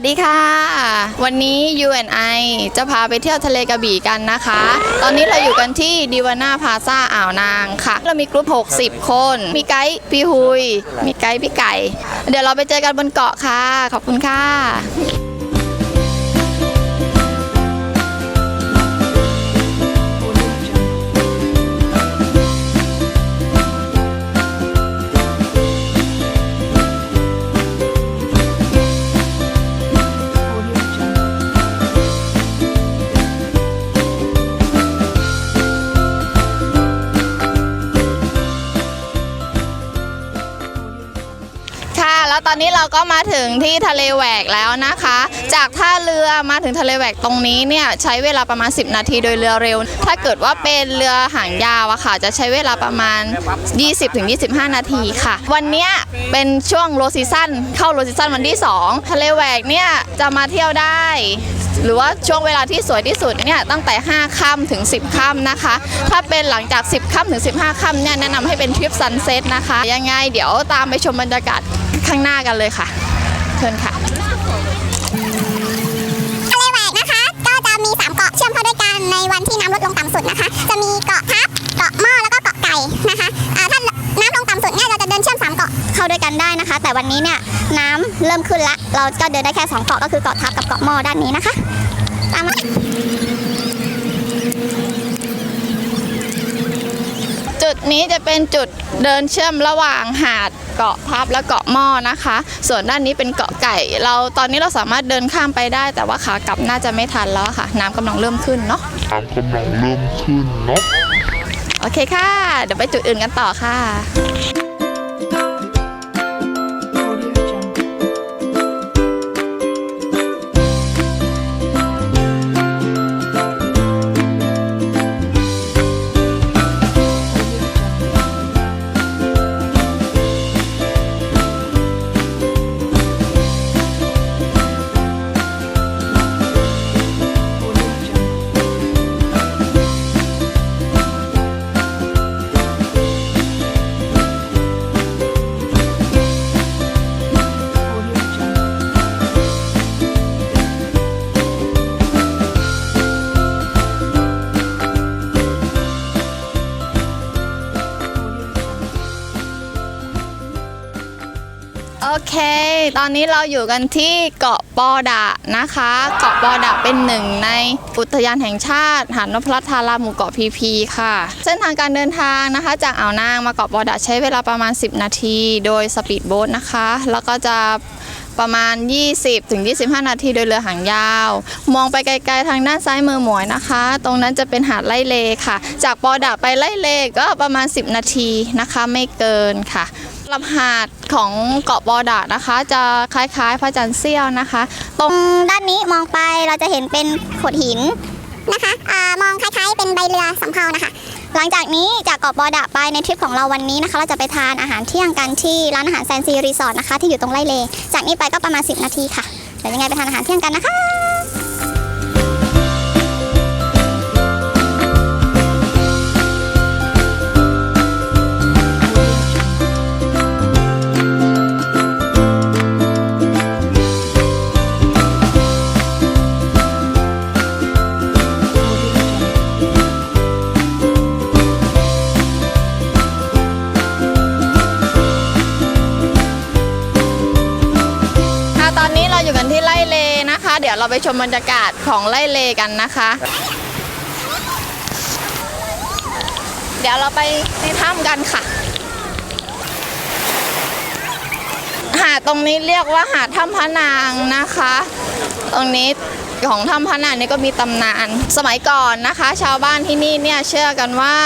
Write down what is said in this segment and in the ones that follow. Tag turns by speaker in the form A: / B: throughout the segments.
A: สวัสดีค่ะ วันนี้ UNI จะพาไปเที่ยวทะเลกระบี่กันนะคะ ตอนนี้เราอยู่กันที่ดิวาน่าพาซาอ่าวนางค่ะ เรามีกรุ๊ป60 คน มีไกด์พี่ฮุย มีไกด์พี่ไก่ เดี๋ยวเราไปเจอกันบนเกาะค่ะ ขอบคุณค่ะ ตอนนี้เราก็มาถึงที่ทะเลแหวกแล้วนะคะ จากท่าเรือมาถึงทะเลแหวกตรงนี้เนี่ยใช้เวลาประมาณ 10 นาทีโดยเรือเร็ว ถ้าเกิดว่าเป็นเรือหางยาวอะค่ะ จะใช้เวลาประมาณ 20-25 นาทีค่ะ วันนี้เป็นช่วงโลซีซั่นเข้าโลซีซั่นวันที่ 2 ทะเลแหวกเนี่ยจะมาเที่ยวได้หรือว่าช่วงเวลาที่สวยที่สุดเนี่ยตั้งแต่ 5 ค่ำถึง 10 ค่ำนะคะ ถ้าเป็นหลังจาก 10 ค่ำถึง 15 ค่ำเนี่ยแนะนำให้เป็นทริปซันเซ็ตนะคะ ยังไงเดี๋ยวตามไปชมบรรยากาศ ข้างหน้ากันเลยค่ะเชิญค่ะ
B: ทะเลแหวกนะคะ ก็จะมี 3 เกาะเชื่อมเข้าด้วยกันในวันที่น้ำลดลงต่ำสุดนะคะ จะมีเกาะทับเกาะหม้อแล้วก็เกาะไก่นะคะอ่าถ้าน้ำลงต่ำสุดเนี่ยเราจะเดินเชื่อม 3 เกาะเข้าด้วยกันได้นะคะ แต่วันนี้เนี่ยน้ำเริ่มขึ้นละ เราก็เดินได้แค่ 2 เกาะก็คือเกาะทับกับเกาะหม้อด้านนี้นะคะ ตามมา
A: จุดนี้จะเป็นจุดเดินเชื่อมระหว่างหาด เกาะพับและเกาะหม้อนะคะ ส่วนด้านนี้เป็นเกาะไก่ เราตอนนี้เราสามารถเดินข้ามไปได้ แต่ว่าขากลับน่าจะไม่ทันแล้วค่ะ น้ำกำลังเริ่มขึ้นเนาะ
C: น้ำกำลังเริ่มขึ้นเนาะ
A: โอเคค่ะ เดี๋ยวไปจุดอื่นกันต่อค่ะ เค ตอนนี้เราอยู่กันที่เกาะปอดะนะคะ เกาะปอดะเป็นหนึ่งในอุทยานแห่งชาติหาดนพรัตน์ธาราหมู่เกาะพีพีค่ะ เส้นทางการเดินทางนะคะ จากอ่าวนางมาเกาะปอดะใช้เวลาประมาณ 10 นาที โดยสปีดโบ๊ทนะคะ แล้วก็จะประมาณ 20ถึง25นาทีโดยเรือหางยาว มองไปไกลๆทางด้านซ้ายมือหมวยนะคะ ตรงนั้นจะเป็นหาดไล่เลค่ะ จากปอดะไปไล่เลก็ประมาณ 10 นาทีนะคะ ไม่เกินค่ะ ลำหาดของเกาะบอดานะคะ จะคล้ายๆ พระจันทร์เสี้ยวนะคะ ตรง
B: ด้านนี้มองไปเราจะเห็นเป็นโขดหินนะคะอมองคล้ายๆ เป็นใบเรือสำเภานะคะ หลังจากนี้จากเกาะบอดะไปในทริปของเราวันนี้นะคะ เราจะไปทานอาหารเที่ยงกันที่ร้านอาหารแซนซีรีสอร์ทนะคะที่อยู่ตรงไร่เล จากนี้ไปก็ประมาณ 10 นาทีค่ะเดี๋ยวยังไงไปทานอาหารเที่ยงกันนะคะ
A: ยวเราไปชมบรรยากาศของไร่เลกันนะคะ เดี๋ยวเราไปในถ้ำกันค่ะ หาดตรงนี้เรียกว่าหาดถ้ำพระนางนะคะ ตรงนี้ของถ้ำพระนางนี่ก็มีตำนาน สมัยก่อนนะคะ ชาวบ้านที่นี่เนี่ยเชื่อกันว่า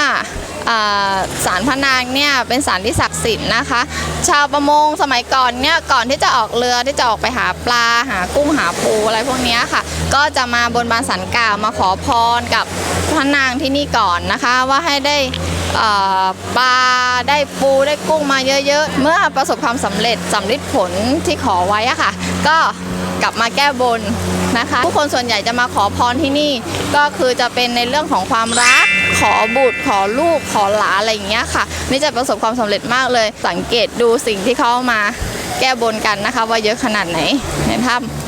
A: อ่าศาลพนางเนี่ยเป็นศาลที่ศักดิ์สิทธิ์นะคะ ชาวประมงสมัยก่อนเนี่ยก่อนที่จะออกเรือที่จะออกไปหาปลาหากุ้งหาปูอะไรพวกนี้ค่ะ ก็จะมาบนบานสันกล่าวมาขอพรกับพระนางที่นี่ก่อนนะคะ ว่าให้ได้ปลาได้ปูได้กุ้งมาเยอะๆ เมื่อประสบความสำเร็จสำลิดผลที่ขอไว้อะค่ะ ก็กลับมาแก้บน นะคะ ผู้คนส่วนใหญ่จะมาขอพรที่นี่ ก็คือจะเป็นในเรื่องของความรัก ขอบุตร ขอลูก ขอหลานอะไรอย่างเงี้ยค่ะ นี่จะประสบความสำเร็จมากเลย สังเกตดูสิ่งที่เขามาแก้บนกันนะคะ ว่าเยอะขนาดไหนในถ้ำ